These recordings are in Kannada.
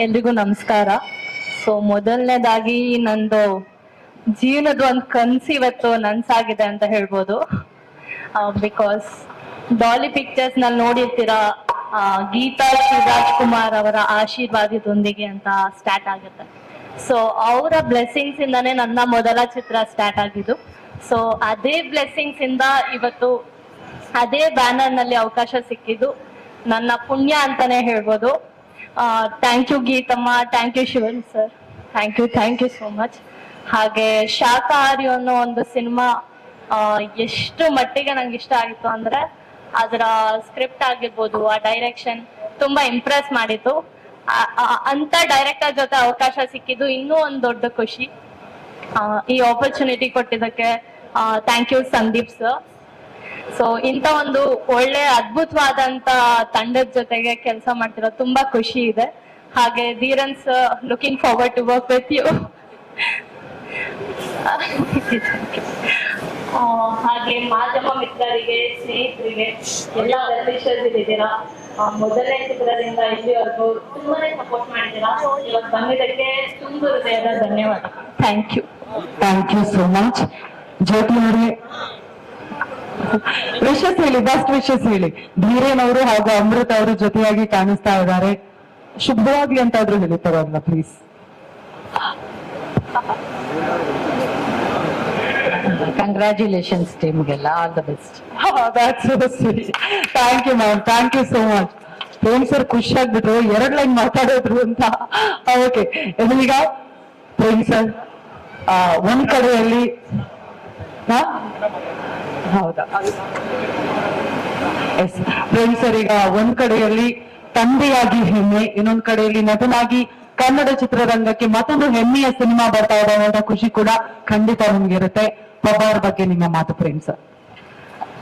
ಎಲ್ರಿಗೂ ನಮಸ್ಕಾರ. ಸೊ, ಮೊದಲನೇದಾಗಿ ನಂದು ಜೀವನದ ಒಂದು ಕನ್ಸು ಇವತ್ತು ನನ್ಸಾಗಿದೆ ಅಂತ ಹೇಳ್ಬೋದು. ಬಿಕಾಸ್ ಡಾಲಿ ಪಿಕ್ಚರ್ಸ್ನಲ್ಲಿ ನೋಡಿರ್ತೀರಾ ಗೀತಾ ಶಿವರಾಜ್ ಕುಮಾರ್ ಅವರ ಆಶೀರ್ವಾದದೊಂದಿಗೆ ಅಂತ ಸ್ಟಾರ್ಟ್ ಆಗುತ್ತೆ. ಸೊ ಅವರ ಬ್ಲೆಸ್ಸಿಂಗ್ಸ್ ಇಂದಾನೆ ನನ್ನ ಮೊದಲ ಚಿತ್ರ ಸ್ಟಾರ್ಟ್ ಆಗಿದ್ದು. ಸೊ ಅದೇ ಬ್ಲೆಸ್ಸಿಂಗ್ಸ್ ಇಂದ ಇವತ್ತು ಅದೇ ಬ್ಯಾನರ್ನಲ್ಲಿ ಅವಕಾಶ ಸಿಕ್ಕಿದ್ದು ನನ್ನ ಪುಣ್ಯ ಅಂತಾನೆ ಹೇಳ್ಬೋದು. Thank you Geethamma. Thank you Shivan sir thank you thank you so much ಹಾಗೆ ಶಾಕಾಹಾರಿ ಅನ್ನೋ ಒಂದು ಸಿನಿಮಾ ಎಷ್ಟು ಮಟ್ಟಿಗೆ ನಂಗೆ ಇಷ್ಟ ಆಗಿತ್ತು ಅಂದ್ರೆ ಅದರ ಸ್ಕ್ರಿಪ್ಟ್ ಆಗಿರ್ಬೋದು, ಆ ಡೈರೆಕ್ಷನ್ ತುಂಬಾ ಇಂಪ್ರೆಸ್ ಮಾಡಿತ್ತು. ಅಂತ ಡೈರೆಕ್ಟರ್ ಜೊತೆ ಅವಕಾಶ ಸಿಕ್ಕಿದ್ದು ಇನ್ನೂ ಒಂದು ದೊಡ್ಡ ಖುಷಿ. ಈ ಆಪರ್ಚುನಿಟಿ ಕೊಟ್ಟಿದ್ದಕ್ಕೆ thank you Sandeep sir so ಇಂತ ಒಂದು ಒಳ್ಳೆ ಅದ್ಭುತವಾದಂತ ತಂಡದ ಜೊತೆಗೆ ಕೆಲಸ ಮಾಡ್ತಿರೋ ತುಂಬಾ ಖುಷಿ ಇದೆ. ಹಾಗೆ Dheeran sir looking forward to work with you ಹಾಗೆ ಮಾಧ್ಯಮ ಮಿತ್ರರಿಗೆ ಸ್ನೇಹಿತರಿಗೆ ಎಲ್ಲ ಇದ್ದೀರಾ? ಮೊದಲನೇ ಚಿತ್ರದಿಂದ ಇಲ್ಲಿವರೆಗೂ ತುಂಬಾನೇ ಸಪೋರ್ಟ್ ಮಾಡಿದ್ದೀರಾ? ಇವತ್ತು ಬಂದಿದ್ದಕ್ಕೆ ತುಂಬ ಹೃದಯದ ಧನ್ಯವಾದ. Thank you thank you so much Jyothi ಅವರೇ ವಿಶಸ್ ಹೇಳಿ ಬೆಸ್ಟ್ ವಿಶಸ್ ಹೇಳಿ. ಧೀರೇನ್ ಅವರು ಹಾಗೂ ಅಮೃತ್ ಅವರು ಜೊತೆಯಾಗಿ ಕಾಣಿಸ್ತಾ ಇದ್ದಾರೆ. ಶುಭವಾಗ್ಲಿ ಅಂತಾದ್ರೂ ಹೇಳಿ ಪರವಾಗಿಲ್ಲ please congratulations ಟೀಮ್ಗೆಲ್ಲ all the best thank you ma'am thank you so much Prem sir ಖುಷಿ ಆಗ್ಬಿಟ್ರು. ಎರಡ್ ಲೈನ್ ಮಾತಾಡಿದ್ರು ಅಂತ. ಓಕೆ ಈಗ ಪ್ರೇಮ್ ಸರ್ ಒಂದ್ ಕಡೆಯಲ್ಲಿ? ಹೌದಾ? ಎಸ್ ಈಗ ಒಂದ್ ಕಡೆಯಲ್ಲಿ ತಂದೆಯಾಗಿ ಹೆಮ್ಮೆ, ಇನ್ನೊಂದ್ ಕಡೆಯಲ್ಲಿ ನಟನಾಗಿ ಕನ್ನಡ ಚಿತ್ರರಂಗಕ್ಕೆ ಮತ್ತೊಂದು ಹೆಮ್ಮೆಯ ಸಿನಿಮಾ ಬರ್ತಾ ಇದೆ ಅನ್ನೋ ಖುಷಿ ಕೂಡ ಖಂಡಿತ ನಿಮ್ಗಿರುತ್ತೆ. ಪಬ್ಬಾರ್ ಬಗ್ಗೆ ನಿಮ್ಮ ಮಾತು ಪ್ರೇಮ್ ಸರ್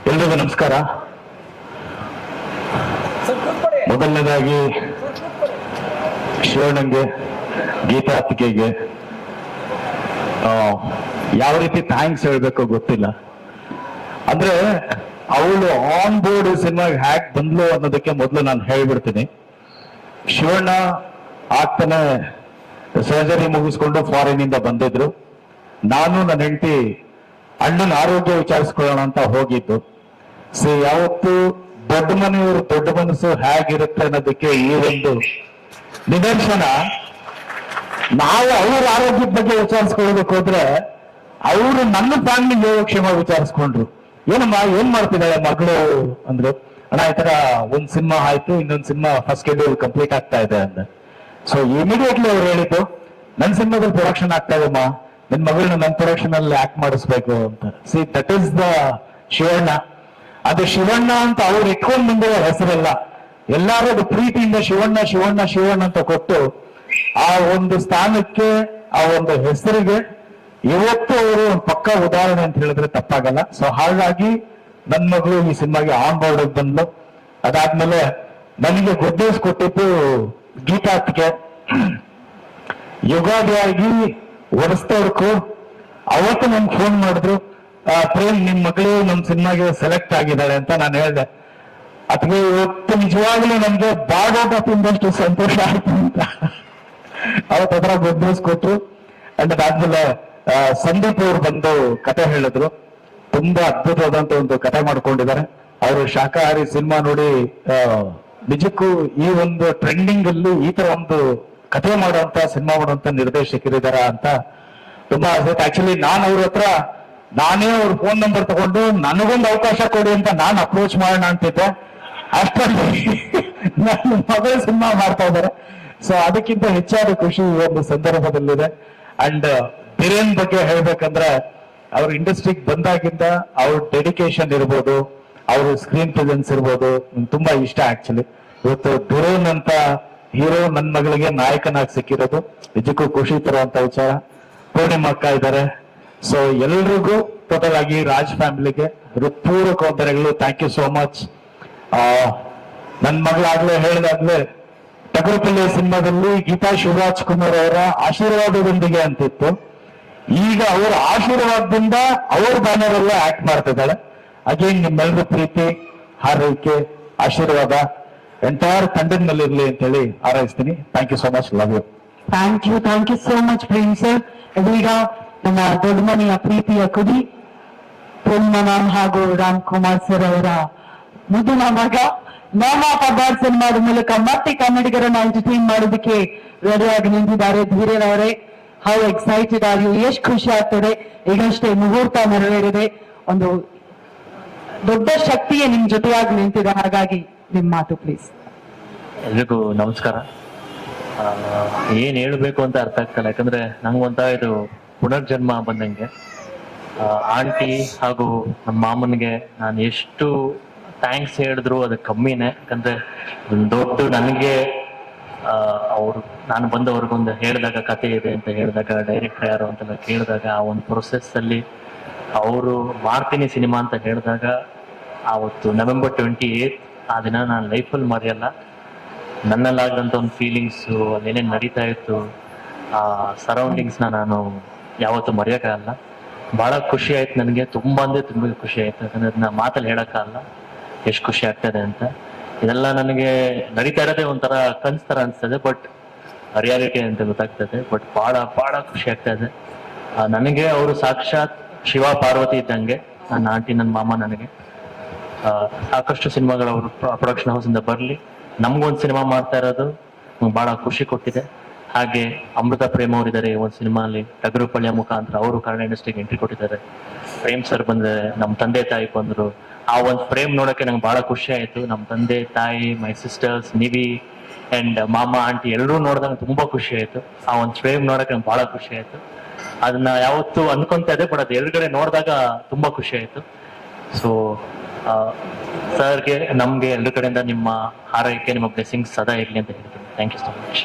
ಎಲ್ರಿಗೂ ನಮಸ್ಕಾರ. ಮೊದಲನೇದಾಗಿ ಶಿವಣ್ಣಂಗೆ ಗೀತಾ ಅತ್ತಿಗೆಗೆ ಯಾವ ರೀತಿ ಥ್ಯಾಂಕ್ಸ್ ಹೇಳ್ಬೇಕೋ ಗೊತ್ತಿಲ್ಲ. ಅಂದ್ರೆ ಅವಳು ಆನ್ ಬೋರ್ಡ್ ಸಿನಿಮಾಗೆ ಹ್ಯಾಕ್ ಬಂದ್ಲು ಅನ್ನೋದಕ್ಕೆ ಮೊದಲು ನಾನು ಹೇಳ್ಬಿಡ್ತೀನಿ. ಶಿವಣ್ಣ ಆಗ್ತಾನೆ ಸರ್ಜರಿ ಮುಗಿಸ್ಕೊಂಡು ಫಾರಿನ್ ಇಂದ ಬಂದಿದ್ರು. ನಾನು ನನ್ನ ಹೆಂಡತಿ ಅಣ್ಣನ ಆರೋಗ್ಯ ವಿಚಾರಿಸ್ಕೊಳ್ಳೋಣ ಅಂತ ಹೋಗಿದ್ದು. ಸೊ, ಯಾವತ್ತು ದೊಡ್ಡ ಮನೆಯವರು ದೊಡ್ಡ ಮನಸ್ಸು ಹೇಗಿರುತ್ತೆ ಅನ್ನೋದಕ್ಕೆ ಈ ಒಂದು ನಿದರ್ಶನ. ನಾವು ಅವ್ರ ಆರೋಗ್ಯದ ಬಗ್ಗೆ ವಿಚಾರಿಸ್ಕೊಳ್ಬೇಕು ಹೋದ್ರೆ ಅವರು ನನ್ನ ಫ್ಯಾಮಿಲಿ ಯೋಗಕ್ಷೇಮ ವಿಚಾರಿಸ್ಕೊಂಡ್ರು. ಏನಮ್ಮ, ಏನ್ ಮಾಡ್ತಿದ್ದಾಳೆ ಮಗಳು? ಅಂದ್ರು, ಅಣ್ಣ, ಈ ತರ ಒಂದ್ ಸಿನಿಮಾ ಆಯ್ತು, ಇನ್ನೊಂದ್ ಸಿನಿಮಾ ಫಸ್ಟ್ ಶೆಡ್ಯೂಲ್ ಕಂಪ್ಲೀಟ್ ಆಗ್ತಾ ಇದೆ ಅಂದ. ಸೊ ಇಮಿಡಿಯೇಟ್ಲಿ ಅವ್ರು ಹೇಳಿದ್ದು, ನನ್ ಸಿನಿಮಾದಲ್ಲಿ ಪ್ರೊಡಕ್ಷನ್ ಆಗ್ತಾ ಇದೆ ಅಮ್ಮ ನಿನ್ ಮಗಳನ್ನ ನನ್ನ ಪ್ರೊಡಕ್ಷನ್ ಅಲ್ಲಿ ಆಕ್ಟ್ ಮಾಡಿಸ್ಬೇಕು ಅಂತ. See that is the Shivanna. ಅದು ಶಿವಣ್ಣ ಅಂತ ಅವ್ರು ಇಟ್ಕೊಂಡ್ ಬಂದಿರೋ ಹೆಸರಲ್ಲ. ಎಲ್ಲಾರು ಅದು ಪ್ರೀತಿಯಿಂದ ಶಿವಣ್ಣ ಶಿವಣ್ಣ ಶಿವಣ್ಣ ಅಂತ ಕೊಟ್ಟು, ಆ ಒಂದು ಸ್ಥಾನಕ್ಕೆ, ಆ ಒಂದು ಹೆಸರಿಗೆ ಇವತ್ತು ಅವರು ಒಂದು ಪಕ್ಕ ಉದಾಹರಣೆ ಅಂತ ಹೇಳಿದ್ರೆ ತಪ್ಪಾಗಲ್ಲ. ಸೊ ಹಾಗಾಗಿ ನನ್ನ ಮಗಳು ಈ ಸಿನಿಮಾಗೆ ಆನ್ ಬೋರ್ಡ್ ಬಂದ್ಲು. ಅದಾದ್ಮೇಲೆ ನನಗೆ ಗುಡ್ ನ್ಯೂಸ್ ಕೊಟ್ಟಿದ್ದು ಗೀತಾತ್ಗೆ ಯುಗಾದಿಯಾಗಿ ಒರೆಸ್ತವ್ರಕ್ಕೂ ಅವತ್ತು ನನ್ಗೆ ಫೋನ್ ಮಾಡಿದ್ರು ಪ್ರೇಮ್ ನಿಮ್ ಮಗಳು ನಮ್ ಸಿನಿಮಾಗೆ ಸೆಲೆಕ್ಟ್ ಆಗಿದ್ದಾಳೆ ಅಂತ ನಾನು ಹೇಳ್ದೆ. ಅದಕ್ಕೆ ಇವತ್ತು ನಿಜವಾಗ್ಲೂ ನಮ್ಗೆ ಬಾಡೋಟಪ್ಪಿಂದಷ್ಟು ಸಂತೋಷ ಆಯ್ತು ಅಂತ. ಅವತ್ತು ಅದರ ಗುಡ್ ನ್ಯೂಸ್ ಕೊಟ್ರು. ಅಂಡ್ ಅದಾದ್ಮೇಲೆ ಸಂದೀಪ್ ಅವ್ರು ಬಂದು ಕತೆ ಹೇಳಿದ್ರು. ತುಂಬಾ ಅದ್ಭುತವಾದಂತ ಒಂದು ಕತೆ ಮಾಡ್ಕೊಂಡಿದ್ದಾರೆ. ಅವರು ಶಾಖಾಹಾರಿ ಸಿನಿಮಾ ನೋಡಿ ನಿಜಕ್ಕೂ ಈ ಒಂದು ಟ್ರೆಂಡಿಂಗ್ ಅಲ್ಲಿ ಈ ತರ ಒಂದು ಕತೆ ಮಾಡುವಂತ, ಸಿನಿಮಾ ಮಾಡುವಂತ ನಿರ್ದೇಶಕರಿದಾರ ಅಂತ ತುಂಬಾ ಆಕ್ಚುಲಿ ನಾನು ಅವ್ರ ಹತ್ರ, ನಾನೇ ಅವ್ರ ಫೋನ್ ನಂಬರ್ ತಗೊಂಡು ನನಗೊಂದು ಅವಕಾಶ ಕೊಡಿ ಅಂತ ನಾನು ಅಪ್ರೋಚ್ ಮಾಡೋಣ ಅಂತಿದ್ದೆ. ಅಷ್ಟರಲ್ಲಿ ನನ್ನ ಮಗಳ ಸಿನಿಮಾ ಮಾಡ್ತಾ ಇದ್ದಾರೆ. ಸೊ ಅದಕ್ಕಿಂತ ಹೆಚ್ಚಾದ ಖುಷಿ ಈ ಒಂದು ಸಂದರ್ಭದಲ್ಲಿದೆ. ಅಂಡ್ ಬಿರೇನ್ ಬಗ್ಗೆ ಹೇಳ್ಬೇಕಂದ್ರೆ ಅವ್ರ ಇಂಡಸ್ಟ್ರಿಗೆ ಬಂದಾಗಿಂದ ಅವ್ರ ಡೆಡಿಕೇಶನ್ ಇರ್ಬೋದು, ಅವ್ರ ಸ್ಕ್ರೀನ್ ಪ್ರೆಸೆನ್ಸ್ ಇರ್ಬೋದು ತುಂಬಾ ಇಷ್ಟ ಆಕ್ಚುಲಿ ಇವತ್ತು ಬಿರೇನ್ ಅಂತ ಹೀರೋ ನನ್ನ ಮಗಳಿಗೆ ನಾಯಕನಾಗಿ ಸಿಕ್ಕಿರೋದು, ನಿಜಕ್ಕೂ ಖುಷಿ ತರುವಂತ ವಿಚಾರ. ಪೂರ್ಣಿಮಾ ಅಕ್ಕ ಇದ್ದಾರೆ ಸೊ ಎಲ್ರಿಗೂ ಟೋಟಲ್ ಆಗಿ ರಾಜ್ ಫ್ಯಾಮಿಲಿಗೆ ಹೃತ್ಪೂರ್ವಕ ವಂದನೆಗಳು. ಥ್ಯಾಂಕ್ ಯು ಸೋ ಮಚ್ ನನ್ನ ಮಗಳಾಗ್ಲೇ ಹೇಳಿದಾಗ್ಲೇ ಟಗರಪಲ್ಲಿ ಸಿನಿಮಾದಲ್ಲಿ ಗೀತಾ ಶಿವರಾಜ್ ಕುಮಾರ್ ಅವರ ಆಶೀರ್ವಾದದೊಂದಿಗೆ ಅಂತಿತ್ತು. ಈಗ ಅವರ ಆಶೀರ್ವಾದದಿಂದ ಅವ್ರ ಬ್ಯಾನರ್ ಎಲ್ಲ ಆಕ್ಟ್ ಮಾಡ್ತಿದ್ದಾಳೆ. ಅಗೇನ್ ನಿಮ್ಮೆಲ್ಲರ ಪ್ರೀತಿ, ಹಾರೈಕೆ, ಆಶೀರ್ವಾದ ಎಂಟೈರ್ ತಂಡದ ಇರ್ಲಿ ಅಂತ ಹೇಳಿ ಹಾರೈಸ್ತೀನಿ. Thank you so much love you thank you thank you so much Prem sir ಇದೀಗ ನಮ್ಮ ದೊಡ್ಡ ಮನೆಯ ಪ್ರೀತಿಯ ಕುಡಿ ಪೊನ್ಮನಾಮ್ ಹಾಗೂ ರಾಮ್ ಕುಮಾರ್ ಸರ್ ಅವರ ಮುದ್ದಿನ ಮಗ ನಾಮ ಪದಾರ್ಥ ಮಾಡೋ ಮೂಲಕ ಮತ್ತೆ ಕನ್ನಡಿಗರನ್ನ ಎಂಟರ್ಟೈನ್ ಮಾಡೋದಕ್ಕೆ ರೆಡಿಯಾಗಿ ನಿಂತಿದ್ದಾರೆ Dheeren how excited are you ಎಷ್ಟು ಖುಷಿ ಆಗ್ತದೆ? ಈಗಷ್ಟೇ ಮುಹೂರ್ತ ನೆರವೇರಿದೆ. ಒಂದು ದೊಡ್ಡ ಶಕ್ತಿಯೇ ನಿಮ್ ಜೊತೆಯಾಗಿ ನಿಂತಿದೆ. ಹಾಗಾಗಿ ನಿಮ್ ಮಾತು ಪ್ಲೀಸ್ ಎಲ್ರಿಗೂ ನಮಸ್ಕಾರ. ಏನ್ ಹೇಳ್ಬೇಕು ಅಂತ ಅರ್ಥ ಆಗ್ತಲ್ಲ. ಯಾಕಂದ್ರೆ ನಂಗೊಂತ ಇದು ಪುನರ್ಜನ್ಮ ಬಂದಂಗೆ. ಆಂಟಿ ಹಾಗೂ ನಮ್ಮ ಮಾಮನ್ಗೆ ನಾನು ಎಷ್ಟು ಥ್ಯಾಂಕ್ಸ್ ಹೇಳಿದ್ರು ಅದು ಕಮ್ಮಿನೇ. ಯಾಕಂದ್ರೆ ದೊಡ್ಡ ನನಗೆ ಅವರು, ನಾನು ಬಂದವ್ರಿಗೊಂದು ಹೇಳಿದಾಗ ಕತೆ ಇದೆ ಅಂತ ಹೇಳಿದಾಗ ಡೈರೆಕ್ಟರ್ ಯಾರು ಅಂತೆಲ್ಲ ಕೇಳಿದಾಗ ಆ ಒಂದು ಪ್ರೊಸೆಸ್ ಅಲ್ಲಿ ಅವರು ಮಾಡ್ತೀನಿ ಸಿನಿಮಾ ಅಂತ ಹೇಳಿದಾಗ, ಆವತ್ತು ನವೆಂಬರ್ ಟ್ವೆಂಟಿ ಏತ್ ಆ ದಿನ ನಾನು ಲೈಫಲ್ಲಿ ಮರೆಯಲ್ಲ. ನನ್ನಲ್ಲಾಗಂತ ಒಂದು ಫೀಲಿಂಗ್ಸು ಅಲ್ಲೇನೇನು ನಡೀತಾ ಇತ್ತು, ಆ ಸರೌಂಡಿಂಗ್ಸ್ನ ನಾನು ಯಾವತ್ತೂ ಮರೆಯೋಕ್ಕಾಗಲ್ಲ ಭಾಳ ಖುಷಿ ಆಯ್ತು ನನಗೆ, ತುಂಬ ಅಂದರೆ ತುಂಬ ಖುಷಿ ಆಯ್ತು. ಯಾಕಂದ್ರೆ ಅದನ್ನ ಮಾತಲ್ಲಿ ಹೇಳೋಕ್ಕಾಗಲ್ಲ ಎಷ್ಟು ಖುಷಿ ಆಗ್ತದೆ ಅಂತ. ಇದೆಲ್ಲ ನನಗೆ ನಡೀತಾ ಇರೋದೇ ಒಂಥರ ಕನ್ಸ್ ಥರ ಅನಿಸ್ತದೆ ಬಟ್ ರಿಯಾಲಿಟಿ ಅಂತ ಗೊತ್ತಾಗ್ತದೆ ಬಟ್ ಭಾಳ ಭಾಳ ಖುಷಿ ಆಗ್ತಾ ಇದೆ. ನನಗೆ ಅವರು ಸಾಕ್ಷಾತ್ ಶಿವ ಪಾರ್ವತಿ ಇದ್ದಂಗೆ ನನ್ನ ಆಂಟಿ ನನ್ನ ಮಾಮ ನನಗೆ. ಸಾಕಷ್ಟು ಸಿನಿಮಾಗಳು ಅವರು ಪ್ರೊಡಕ್ಷನ್ ಹೌಸ್ ಇಂದ ಬರ್ಲಿ. ನಮ್ಗೊಂದು ಸಿನಿಮಾ ಮಾಡ್ತಾ ಇರೋದು ಬಹಳ ಖುಷಿ ಕೊಟ್ಟಿದೆ. ಹಾಗೆ ಅಮೃತ ಪ್ರೇಮ್ ಅವರಿದ್ದಾರೆ ಒಂದು ಸಿನಿಮಾ ಅಲ್ಲಿ ಟಗರು ಮುಖಾಂತರ ಅವರು ಕನ್ನಡ ಇಂಡಸ್ಟ್ರಿಗೆ ಎಂಟ್ರಿ ಕೊಟ್ಟಿದ್ದಾರೆ. ಪ್ರೇಮ್ ಸರ್ ಬಂದ್ರೆ ನಮ್ಮ ತಂದೆ ತಾಯಿ ಬಂದ್ರು ಆ ಒಂದು ಫ್ರೇಮ್ ನೋಡೋಕೆ ನಂಗೆ ಬಹಳ ಖುಷಿ ಆಯಿತು. ನಮ್ಮ ತಂದೆ, ತಾಯಿ ಮೈ ಸಿಸ್ಟರ್ಸ್ ನಿವಿ ಆ್ಯಂಡ್ ಮಾಮ, ಆಂಟಿ ಎಲ್ಲರೂ ನೋಡಿದಾಗ ತುಂಬ ಖುಷಿ ಆಯಿತು. ಆ ಒಂದು ಫ್ರೇಮ್ ನೋಡೋಕೆ ನಂಗೆ ಭಾಳ ಖುಷಿ ಆಯಿತು. ಅದನ್ನ ಯಾವತ್ತೂ ಅನ್ಕೊಂತ ಇದೆ ಬಟ್ ಅದು ಎದುರುಗಡೆ ನೋಡಿದಾಗ ತುಂಬ ಖುಷಿ ಆಯಿತು. ಸೊ ಸರ್ಗೆ, ನಮಗೆ ಎಲ್ಲರ ಕಡೆಯಿಂದ ನಿಮ್ಮ ಹಾರೈಕೆ, ನಿಮ್ಮ ಬ್ಲೆಸ್ಸಿಂಗ್ಸ್ ಸದಾ ಇರಲಿ ಅಂತ ಹೇಳ್ತೀನಿ. Thank you so much